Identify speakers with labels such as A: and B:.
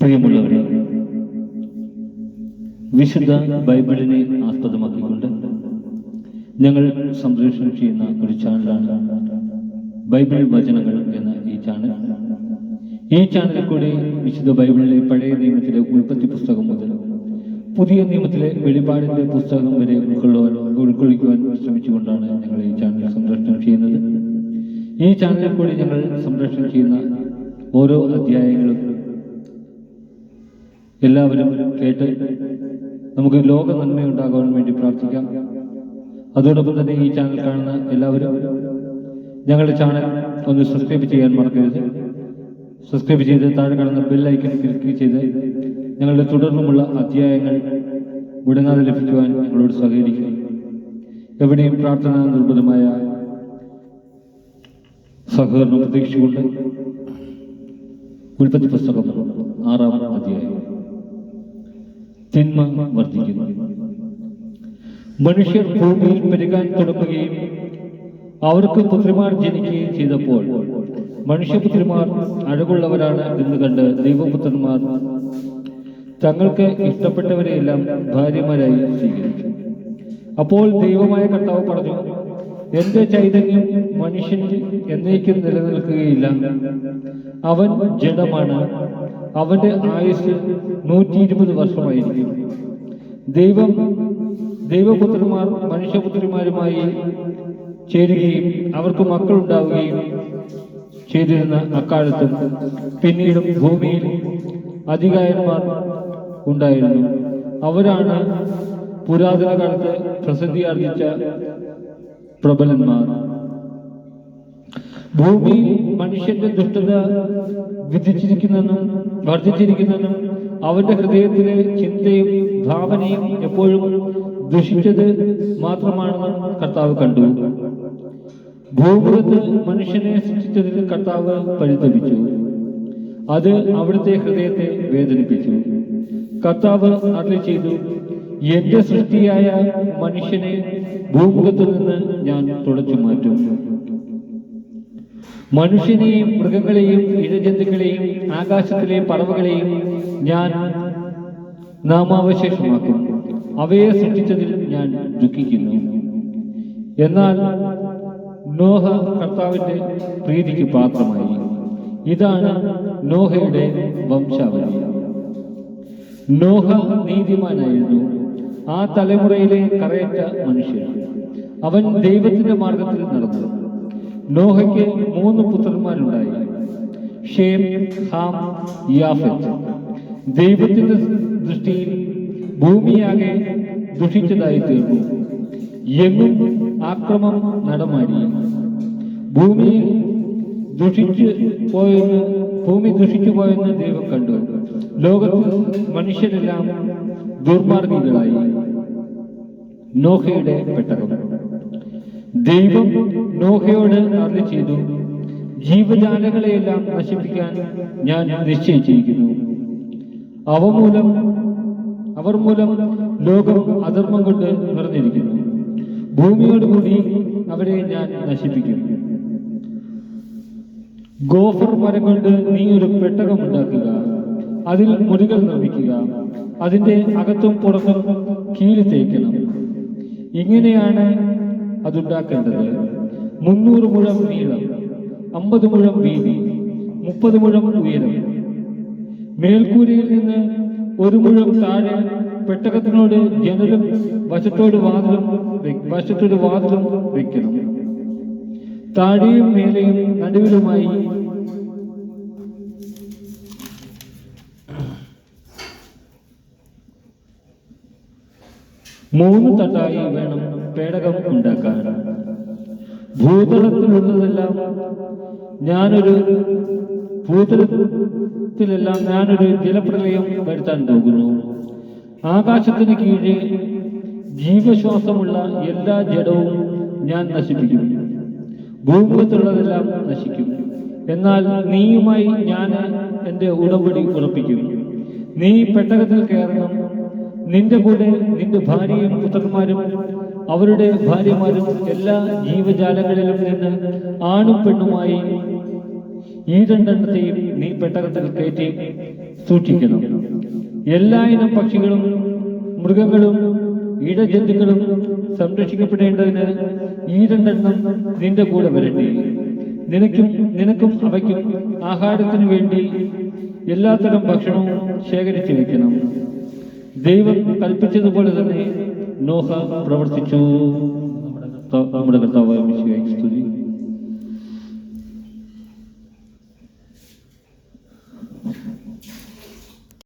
A: പ്രിയമുള്ളവരെ വിശുദ്ധ ബൈബിളിനെ ആസ്പദമാക്കിക്കൊണ്ട് ഞങ്ങൾ സംപ്രേഷണം ചെയ്യുന്ന ഒരു ചാനലാണ് ബൈബിൾ വചനങ്ങൾ എന്ന ഈ ചാനൽ. ഈ ചാനലിൽ കൂടി വിശുദ്ധ ബൈബിളിലെ പഴയ നിയമത്തിലെ ഉൽപ്പത്തി പുസ്തകം മുതൽ പുതിയ നിയമത്തിലെ വെളിപാടിന്റെ പുസ്തകം വരെ ഉൾക്കൊള്ളുവാൻ ഉൾക്കൊള്ളിക്കുവാൻ ശ്രമിച്ചുകൊണ്ടാണ് ഞങ്ങൾ ഈ ചാനൽ സംപ്രേഷണം ചെയ്യുന്നത്. ഈ ചാനലിൽ കൂടി ഞങ്ങൾ സംപ്രേഷണം ചെയ്യുന്ന ഓരോ അധ്യായങ്ങളും എല്ലാവരും കേട്ട് നമുക്ക് ലോക നന്മയുണ്ടാകാൻ വേണ്ടി പ്രാർത്ഥിക്കാം. അതോടൊപ്പം തന്നെ ഈ ചാനൽ കാണുന്ന എല്ലാവരും ഞങ്ങളുടെ ചാനൽ ഒന്ന് സബ്സ്ക്രൈബ് ചെയ്യാൻ മറക്കരുത്. സബ്സ്ക്രൈബ് ചെയ്ത് താഴെ കാണുന്ന ബെല്ലൈക്കൺ ക്ലിക്ക് ചെയ്ത് ഞങ്ങളുടെ തുടർന്നുമുള്ള അധ്യായങ്ങൾ മുടങ്ങാതെ ലഭിക്കുവാൻ ഞങ്ങളോട് സഹകരിക്കുന്നു എവിടെയും പ്രാർത്ഥന നിർബന്ധമായ സഹകരണം പ്രതീക്ഷിച്ചുകൊണ്ട് ഉൽപ്പത്തി പുസ്തകം ആറാം അധ്യായം. തിന്മ വർദ്ധിക്കുന്നു. മനുഷ്യർ ഭൂമിയിൽ പെരുകാൻ തുടങ്ങുകയും അവർക്ക് പുത്രിമാർ ജനിക്കുകയും ചെയ്തപ്പോൾ മനുഷ്യപുത്രിമാർ അഴകുള്ളവരാണ് എന്ന് കണ്ട് ദൈവപുത്രന്മാർ തങ്ങൾക്ക് ഇഷ്ടപ്പെട്ടവരെയെല്ലാം ഭാര്യമാരായി സ്വീകരിച്ചു. അപ്പോൾ ദൈവമായ കർത്താവ് പറഞ്ഞു എന്റെ ചൈതന്യം മനുഷ്യൻ എന്നേക്കും നിലനിൽക്കുകയില്ല. അവൻ ജഡമാണ്. അവന്റെ ആയുസ് നൂറ്റി ഇരുപത് വർഷമായിരിക്കും ദൈവം ദൈവപുത്രന്മാർ മനുഷ്യപുത്രിമാരുമായി ചേരുകയും അവർക്ക് മക്കളുണ്ടാവുകയും ചെയ്തിരുന്ന അക്കാലത്തും പിന്നീടും ഭൂമിയിൽ അധികാരന്മാർ ഉണ്ടായിരുന്നു. അവരാണ് പുരാതന കാലത്ത് പ്രസിദ്ധി ആർജിച്ച പ്രബലന്മാർ. ഭൂമിയിൽ മനുഷ്യന്റെ ദുഷ്ടത വിധിച്ചിരിക്കുന്നെന്നും വർദ്ധിച്ചിരിക്കുന്നെന്നും അവന്റെ ഹൃദയത്തിലെ ചിന്തയും ഭാവനയും എപ്പോഴും ദുഷിച്ചത് മാത്രമാണെന്നും കർത്താവ് കണ്ടു. ഭൂമുഖത്ത് മനുഷ്യനെ സൃഷ്ടിച്ചതിൽ കർത്താവ് പരിതപിച്ചു. അത് അവിടുത്തെ ഹൃദയത്തെ വേദനിപ്പിച്ചു. കർത്താവ് അരുളി ചെയ്തു എന്റെ സൃഷ്ടിയായ മനുഷ്യനെ ഭൂമുഖത്തു നിന്ന് ഞാൻ തുടച്ചു മാറ്റും. മനുഷ്യനെയും മൃഗങ്ങളെയും ഇഴജന്തുക്കളെയും ആകാശത്തിലെ പറവുകളെയും ഞാൻ നാമാവശേഷമാക്കും അവയെ സൃഷ്ടിച്ചതിൽ ഞാൻ ദുഃഖിക്കുന്നു. എന്നാൽ നോഹ കർത്താവിന്റെ പ്രീതിക്ക് പാത്രമായി. ഇതാണ് നോഹയുടെ വംശാവലി. നോഹ നീതിമാനായിരുന്നു. ആ തലമുറയിലെ കറയറ്റ മനുഷ്യൻ. അവൻ ദൈവത്തിന്റെ മാർഗത്തിൽ നടന്നു. നോഹയ്ക്ക് മൂന്ന് പുത്രന്മാരുണ്ടായി. ഷേം ഹാം യാഫത്ത്. ദൈവത്തിന്റെ ദൃഷ്ടിയിൽ ഭൂമിയാകെ ദുഷിച്ചതായി തീർന്നു. എങ്ങും ആക്രമം നടമാടി. ഭൂമിയിൽ ദുഷിച്ചു പോയെന്ന് ഭൂമി ദുഷിച്ചു പോയെന്ന് ദൈവം കണ്ടു. ലോകത്ത് മനുഷ്യരെല്ലാം ദുർമാർഗികളായി. നോഹയുടെ പെട്ടകം. ദൈവം നോഹയോട് അറി ചെയ്തു. ജീവജാലങ്ങളെയെല്ലാം നശിപ്പിക്കാൻ ഞാൻ നിശ്ചയിച്ചിരിക്കുന്നു. അവ മൂലം അവർ മൂലം ലോകം അധർമ്മം കൊണ്ട് നിറഞ്ഞിരിക്കുന്നു. ഭൂമിയോടുകൂടി അവരെ ഞാൻ നശിപ്പിക്കും. ഗോഫർ മരം കൊണ്ട് നീ ഒരു പെട്ടകം ഉണ്ടാക്കുക. അതിൽ മുറികൾ നിർമ്മിക്കുക. അതിന്റെ അകത്തും പുറത്തും കീഴ് തേക്കണം. ഇങ്ങനെയാണ് അതുണ്ടാക്കേണ്ടത് മുന്നൂറ് മുഴം നീളം അമ്പത് മുഴം വീതി മുപ്പത് മുഴം ഉയരം. മേൽക്കൂരയിൽ നിന്ന് ഒരു മുഴം താഴെ പെട്ടകത്തിനോട് ജനലും വശത്തോട് വാതിലും വശത്തോട് വാതിലും വെക്കണം. താഴെയും മേലെയും നടുവിലുമായി മൂന്ന് തട്ടായി വേണം. പേടകം ഉണ്ടാക്കാൻ. ഭൂതലത്തിലുള്ളതെല്ലാം ഞാനൊരു ഭൂതലത്തിലെല്ലാം ഞാനൊരു ജലപ്രളയം വരുത്താൻ പോകുന്നു. ആകാശത്തിന് കീഴെ ജീവശ്വാസമുള്ള എല്ലാ ജഡവും ഞാൻ നശിപ്പിക്കും. ഭൂമുഖത്തുള്ളതെല്ലാം നശിക്കും. എന്നാൽ നീയുമായി ഞാൻ എന്റെ ഉടമ്പടി ഉറപ്പിക്കും. നീ പെട്ടകത്തിൽ കയറണം. നിന്റെ കൂടെ നിന്റെ ഭാര്യയും പുത്രന്മാരും അവരുടെ ഭാര്യമാരും എല്ലാ ജീവജാലങ്ങളിലും നിന്ന് ആണും പെണ്ണുമായി ഈ രണ്ടെണ്ണത്തെയും നീ പെട്ടകത്തിൽ കയറ്റി സൂക്ഷിക്കണം. എല്ലാ ഇനം പക്ഷികളും മൃഗങ്ങളും ഇടജന്തുക്കളും സംരക്ഷിക്കപ്പെടേണ്ടതിന് ഈ രണ്ടെണ്ണം നിന്റെ കൂടെ വരട്ടെ. നിനക്കും നിനക്കും അവയ്ക്കും ആഹാരത്തിനു വേണ്ടി എല്ലാത്തരം ഭക്ഷണവും ശേഖരിച്ചു വെക്കണം. ദൈവം കൽപ്പിച്ചതുപോലെ തന്നെ നോഹ പ്രവർത്തിച്ചു. നമ്മുടെ കർത്താവ് സ്തുതി.